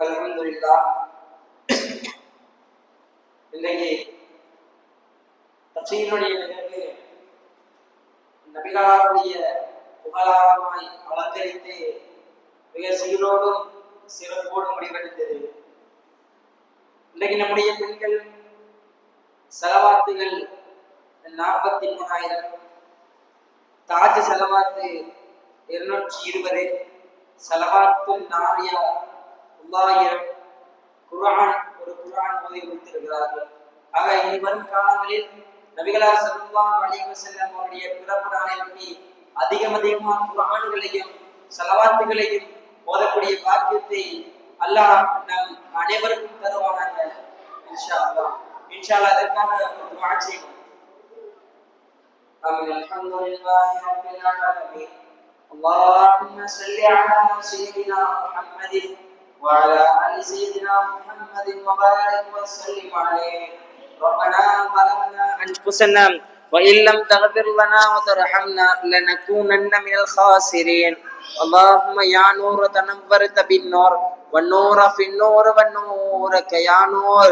அல்ஹம்துலில்லா இன்றைக்கு தப்சீனுடைய நிகழ்வு நபிகளாருடைய புகழாரமாய் அலங்கரித்து மிக சீரோடும் சிறப்போடும் முடிவெடுத்தது இன்றைக்கு நம்முடைய பெண்கள் செலவாத்துகள் நாற்பத்தி மூணாயிரம் தாஜ் செலவாத்து இருநூற்றி இருபது செலவாத்து நாரியா தொள்ளாயிரம் குர்ஆன் ஒரு குர்ஆன் ஓதி வைத்திருக்கிறார்கள் ஆக இனி வரும் காலங்களில் நபிகளார் ஸல்லல்லாஹு அலைஹி வஸல்லம் அவருடைய பிறப்பு நாளை ஒட்டி அதிகம் அதிகமாக குர்ஆன்களையும் செலவாத்துகளையும் ஓதக்கூடிய பாக்கியத்தை அல்லாஹ் நம் அனைவருக்கும் தருவானாங்க இன்ஷா அல்லாஹ் இன்ஷா அல்லாஹ் அதற்காக ஒரு துஆ செய்வோம் آمين الحمد لله رب العالمين اللهم صل على سيدنا محمد وعلى آل سيدنا محمد وبارك وسلم عليه. ربنا ظلمنا أنفسنا وإن لم تغفر لنا وترحمنا لنكونن من الخاسرين. اللهم يا نور تنورت بالنور والنور في النور والنور يا نور.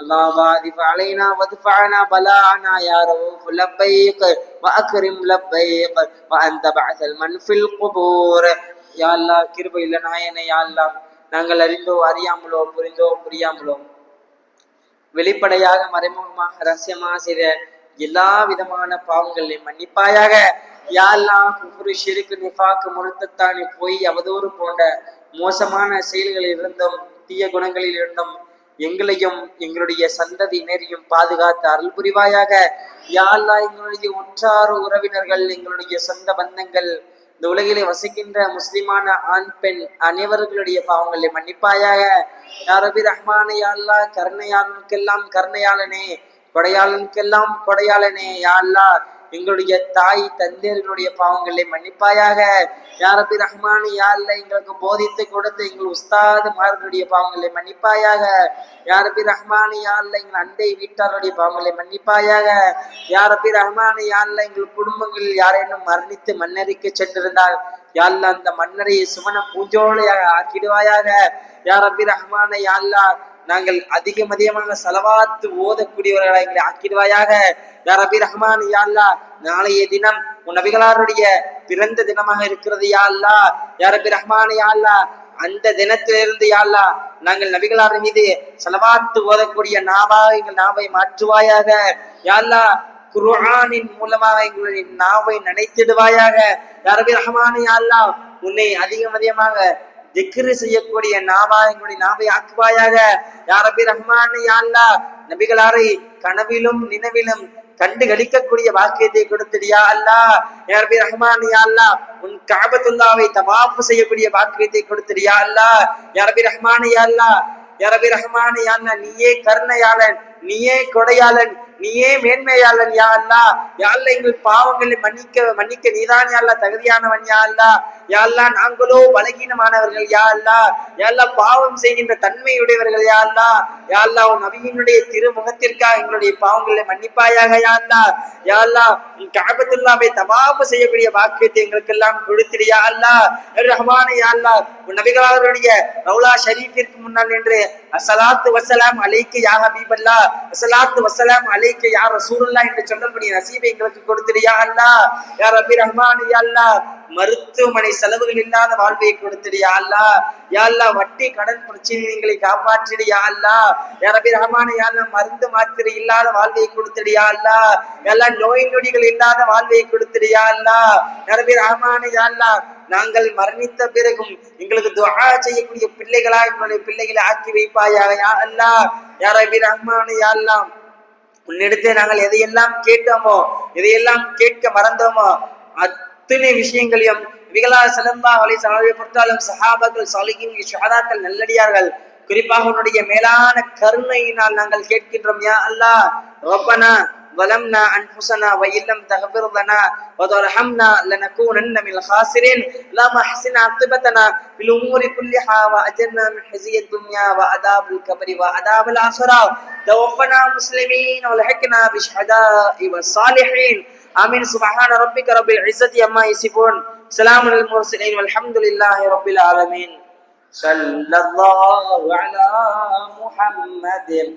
اللهم اعرف علينا وادفعنا بلاءنا يا رب لبيك وأكرم لبيك وأنت بعث المن في القبور. يا الله كرب لنا يا الله. நாங்கள் அறிந்தோ அறியாமலோ புரிந்தோ புரியாமலோ. வெளிப்படையாக மறைமுகமாக ரகசியமாக செய்த எல்லா விதமான பாவங்களையும் மன்னிப்பாயாக. யாரெல்லாம் குஃப்ரு ஷிருக்கு நிஃபாக்கு முழுத்தத்தானி போய் அவதூறு போன்ற மோசமான செயல்களில் இருந்தும் தீய குணங்களில் இருந்தும் எங்களையும் எங்களுடைய சந்ததியினரையும் பாதுகாத்து அருள் புரிவாயாக. யாரெல்லாம் எங்களுடைய உற்றார் உறவினர்கள் எங்களுடைய சொந்த பந்தங்கள் இந்த உலகிலே வசிக்கின்ற முஸ்லிமான ஆண் பெண் அனைவர்களுடைய பாவங்களை மன்னிப்பாயாக. யாரபி ரஹ்மான யாழ்லா கருணையாளனுக்கெல்லாம் கருணையாளனே கொடையாளனுக்கெல்லாம் கொடையாளனே யாழ்லா எங்களுடைய தாய் தந்தையர்களுடைய பாவங்களை மன்னிப்பாயாக. யாரபி ரஹ்மான் யாழ்ல எங்களுக்கு போதித்து கொடுத்து எங்கள் உஸ்தாது மார்களுடைய பாவங்களை மன்னிப்பாயாக. யாரபி ரஹ்மான் யாழ்ல எங்கள் அண்டை வீட்டாருடைய பாவங்களை மன்னிப்பாயாக. யாரபி ரஹ்மான் யாழ்ல எங்கள் குடும்பங்களில் யாரேனும் மரணித்து மன்னரிக்க சென்றிருந்தால் யாழ்லா அந்த மன்னரை சுமண பூஞ்சோலையாக ஆக்கிடுவாயாக. யாரபி ரஹ்மான யாழ்லா நாங்கள் அதிகம் மதியமாக செலவாத்து ஓதக்கூடியவர்களாக எங்களை ஆக்கிடுவாயாக. யா ரபி ரஹ்மான் யாழ்லா நாளைய தினம் உன் நபிகளாருடைய பிறந்த தினமாக இருக்கிறது யாழ்லா அல்லா யா ரஹ்மான் யாழ்லா அந்த தினத்திலிருந்து யாழ்லா நாங்கள் நபிகளார் மீது செலவாத்து ஓதக்கூடிய நாவாக எங்கள் நாவை மாற்றுவாயாக. யாழ்லா குர்ஆனின் மூலமாக எங்களுடைய நாவை நினைத்திடுவாயாக. யாரபி ரஹ்மான் யாழ்லா உன்னை அதிகம் அதிகமாக திக்ரு செய்யக்கூடிய நாவா எங்களுடைய நாவை ஆக்குவாயாக. யாரபி ரஹ்மான் யாழ்லா நபிகளாரை கனவிலும் நினைவிலும் கண்டு கழிக்கக்கூடிய வாக்கியத்தை கொடுத்துடியா அல்லா யாரபி ரஹ்மான் யாழ்லா உன் காபத்துல்லாவை தவாப்பு செய்யக்கூடிய வாக்கியத்தை கொடுத்துடியா அல்லா யாரபி ரஹ்மான் யாழ்லா யாரபி ரஹ்மான் யாழ்லா நீயே கருணையாளன் நீயே கொடையாளன் நீயே மேன்மையாளன் யா அல்லா. யாழ்ல எங்கள் பாவங்களை மன்னிக்க மன்னிக்க நீதான் யாழ்ல தகுதியானவன் யா அல்லா. யாழ்லா நாங்களோ பலகீனமானவர்கள் யா அல்லா. யாழ்லா பாவம் செய்கின்ற தன்மையுடையவர்கள் யா அல்லா. யாழ்லா உன் நபியினுடைய திருமுகத்திற்காக எங்களுடைய பாவங்களை மன்னிப்பாயாக யா அல்லா. யாழ்லா உன் காபத்துல்லாவை தவாப்பு செய்யக்கூடிய வாக்கியத்தை எங்களுக்கு எல்லாம் கொடுத்திரியா அல்லா. ரஹமான யா அல்லா உன் நபிகளாருடைய ரவுலா ஷரீஃபிற்கு முன்னால் நின்று அசலாத்து வசலாம் அலைக்கு யா ஹபீபல்லா. அசலாத்து வசலாம் அலை அலைக்கு யார் சூழல்லா என்று சொல்லக்கூடிய நசீபை எங்களுக்கு கொடுத்திரியா அல்லா யார் அபி ரஹ்மான் அல்லா மருத்துவமனை செலவுகள் இல்லாத வாழ்வை கொடுத்திடியா அல்லா யா வட்டி கடன் பிரச்சனைகளை காப்பாற்றிடியா அல்லா யா ரபி ரஹ்மான் மருந்து மாத்திரை இல்லாத வாழ்வை கொடுத்திடியா அல்லா எல்லா நோய் நொடிகள் இல்லாத வாழ்வை கொடுத்திடியா அல்லா யா ரபி ரஹ்மான் நாங்கள் மரணித்த பிறகும் எங்களுக்கு துவா செய்யக்கூடிய பிள்ளைகளா எங்களுடைய பிள்ளைகளை ஆக்கி வைப்பாயா யா அல்லா யா ரபி ரஹ்மான் உன்னிடத்தை நாங்கள் எதையெல்லாம் கேட்டோமோ எதையெல்லாம் கேட்க மறந்தோமோ அத்தனை விஷயங்களையும் விகலா சிலம்பா வலை சலாவை பொறுத்தாலும் சஹாபாக்கள் சாலிகின் ஷஹாதாக்கள் நல்லடியார்கள். குறிப்பாக உன்னுடைய மேலான கருணையினால் நாங்கள் கேட்கின்றோம் யா அல்லாஹ் ரப்பனா ظلمنا أنفسنا وإن لم تغفر لنا وترحمنا لنكونن من الخاسرين. اللهم احسن عاقبتنا في الأمور كلها وأجرنا من خزي الدنيا وعذاب القبر وعذاب الآخرة. توفنا مسلمين والحقنا بالشهداء والصالحين. آمين. سبحان ربك رب العزة عما يصفون. سلام المرسلين والحمد لله رب العالمين. صلى الله على محمد.